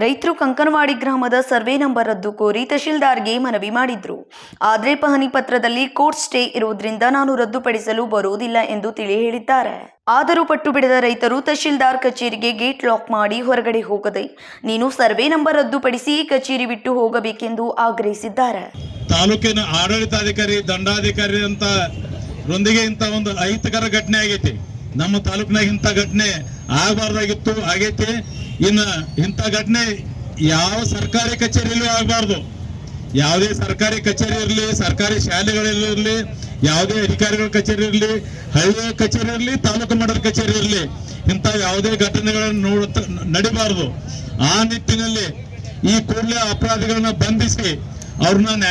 ರೈತರು ಕಂಕನವಾಡಿ ಗ್ರಾಮದ survey number ರದ್ದು ಕೋರಿ ತಹಶೀಲ್ದಾರ್ಗೆ ಮನವಿ ಮಾಡಿದ್ರು. ಆದ್ರೆ ಪಹಣಿ ಪತ್ರದಲ್ಲಿ ಕೋರ್ಟ್ ಸ್ಟೇ ಇರುವುದರಿಂದ ನಾನು ರದ್ದುಪಡಿಸಲು ಬರುವುದಿಲ್ಲ ಎಂದು ತಿಳಿ ಹೇಳಿದ್ದಾರೆ. ಆದರೂ ಪಟ್ಟು ಬಿಡದ ರೈತರು ತಹಶೀಲ್ದಾರ್ ಕಚೇರಿಗೆ ಗೇಟ್ ಲಾಕ್ ಮಾಡಿ ಹೊರಗಡೆ ಹೋಗದೆ, ನೀನು ಸರ್ವೆ ನಂಬರ್ ರದ್ದುಪಡಿಸಿ ಕಚೇರಿ ಬಿಟ್ಟು ಹೋಗಬೇಕೆಂದು ಆಗ್ರಹಿಸಿದ್ದಾರೆ. ತಾಲೂಕಿನ ಆಡಳಿತಾಧಿಕಾರಿ, ದಂಡಾಧಿಕಾರಿ ಅಂತ ರೊಂದಿಗೆ ಇಂಥ ಒಂದು ಅಹಿತಕರ ಘಟನೆ ಆಗೈತಿ. ನಮ್ಮ ತಾಲೂಕಿನಾಗ ಇಂಥ ಘಟನೆ ಆಗಬಾರ್ದಾಗಿತ್ತು, ಆಗೈತಿ. ಇನ್ನ ಇಂಥ ಘಟನೆ ಯಾವ ಸರ್ಕಾರಿ ಕಚೇರಿಯಲ್ಲೂ ಆಗಬಾರ್ದು. ಯಾವುದೇ ಸರ್ಕಾರಿ ಕಚೇರಿ ಇರಲಿ, ಸರ್ಕಾರಿ ಶಾಲೆಗಳಿರಲಿ ಯಾವುದೇ ಅಧಿಕಾರಿಗಳ ಕಚೇರಿ ಇರಲಿ ಹಳ್ಳಿಯ ಕಚೇರಿ ಇರಲಿ, ತಾಲೂಕು ಮಟ್ಟದ ಕಚೇರಿ ಇರಲಿ, ಇಂಥ ಯಾವುದೇ ಘಟನೆಗಳನ್ನು ನೋಡ ನಡಿಬಾರದು. ಆ ನಿಟ್ಟಿನಲ್ಲಿ ಈ ಕೂಡಲೇ ಅಪರಾಧಿಗಳನ್ನ ಬಂಧಿಸಿ ಅವ್ರನ್ನ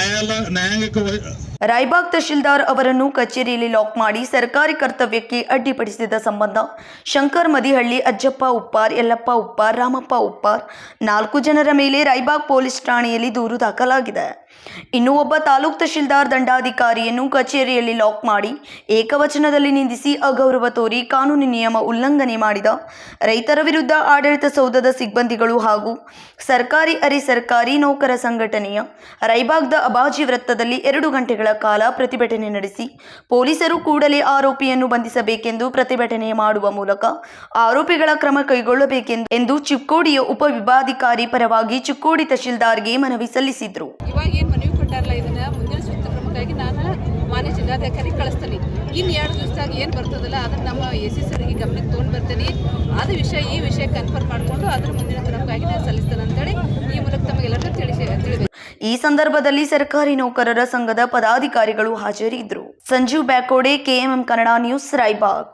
ರಾಯಬಾಗ್ ತಹಶೀಲ್ದಾರ್ ಅವರನ್ನು ಕಚೇರಿಯಲ್ಲಿ ಲಾಕ್ ಮಾಡಿ ಸರ್ಕಾರಿ ಕರ್ತವ್ಯಕ್ಕೆ ಅಡ್ಡಿಪಡಿಸಿದ ಸಂಬಂಧ ಶಂಕರ್ ಮದಿಹಳ್ಳಿ, ಅಜ್ಜಪ್ಪ ಉಪ್ಪಾರ್, ಯಲ್ಲಪ್ಪ ಉಪ್ಪಾರ್, ರಾಮಪ್ಪ ಉಪ್ಪಾರ್ ನಾಲ್ಕು ಜನರ ಮೇಲೆ ರಾಯಬಾಗ್ ಪೊಲೀಸ್ ಠಾಣೆಯಲ್ಲಿ ದೂರು ದಾಖಲಾಗಿದೆ. ಇನ್ನು ಒಬ್ಬ ತಾಲೂಕ್ ತಹಶೀಲ್ದಾರ್ ದಂಡಾಧಿಕಾರಿಯನ್ನು ಕಚೇರಿಯಲ್ಲಿ ಲಾಕ್ ಮಾಡಿ ಏಕವಚನದಲ್ಲಿ ನಿಂದಿಸಿ ಅಗೌರವ ತೋರಿ ಕಾನೂನು ನಿಯಮ ಉಲ್ಲಂಘನೆ ಮಾಡಿದ ರೈತರ ವಿರುದ್ಧ ಆಡಳಿತ ಸೌಧದ ಸಿಬ್ಬಂದಿಗಳು ಹಾಗೂ ಸರ್ಕಾರಿ ಅರೆ ಸರ್ಕಾರಿ ನೌಕರ ಸಂಘಟನೆಯ ರೈಬಾಗ್ದ ಅಬಾಜಿ ವೃತ್ತದಲ್ಲಿ ಎರಡು ಗಂಟೆಗಳ ಕಾಲ ಪ್ರತಿಭಟನೆ ನಡೆಸಿ ಪೊಲೀಸರು ಕೂಡಲೇ ಆರೋಪಿಯನ್ನು ಬಂಧಿಸಬೇಕೆಂದು ಪ್ರತಿಭಟನೆ ಮಾಡುವ ಮೂಲಕ ಆರೋಪಿಗಳ ಕ್ರಮ ಕೈಗೊಳ್ಳಬೇಕೆಂದು ಎಂದು ಚಿಕ್ಕೋಡಿಯ ಉಪವಿಭಾಧಿಕಾರಿ ಪರವಾಗಿ ಚಿಕ್ಕೋಡಿ ತಹಶೀಲ್ದಾರ್ಗೆ ಮನವಿ ಸಲ್ಲಿಸಿದ್ರು. ಮುಂದಿನ ಸೂಕ್ತ ಕ್ರಮಕ್ಕಾಗಿ ನಾನು ಮಾನ್ಯ ಜಿಲ್ಲಾಧಿಕಾರಿ ಕಳಿಸ್ತೀನಿ. ಇನ್ನು ಎರಡು ದಿವಸದಾಗ ಏನು ಬರ್ತದಲ್ಲ, ಅದನ್ನು ನಮ್ಮ ಎ ಸಿ ಸರ್ಗೆ ಗಮನಕ್ಕೆ ತೊಗೊಂಡು ಬರ್ತೀನಿ. ಆದ ವಿಷಯ, ಈ ವಿಷಯ ಕನ್ಫರ್ಮ್ ಮಾಡಿಕೊಂಡು ಅದರ ಮುಂದಿನ ಕ್ರಮಕ್ಕಾಗಿ ನಾನು ಸಲ್ಲಿಸ್ತೇನೆ ಅಂತೇಳಿ ಈ ಮೂಲಕ ತಮಗೆಲ್ಲರಿಗೂ ತಿಳಿಸಿ ತಿಳಿಬೇಕು ಈ ಸಂದರ್ಭದಲ್ಲಿ ಸರ್ಕಾರಿ ನೌಕರರ ಸಂಘದ ಪದಾಧಿಕಾರಿಗಳು ಹಾಜರಿದ್ದರು. Sanjeev Byakode, K M M Kannada news, Raybag.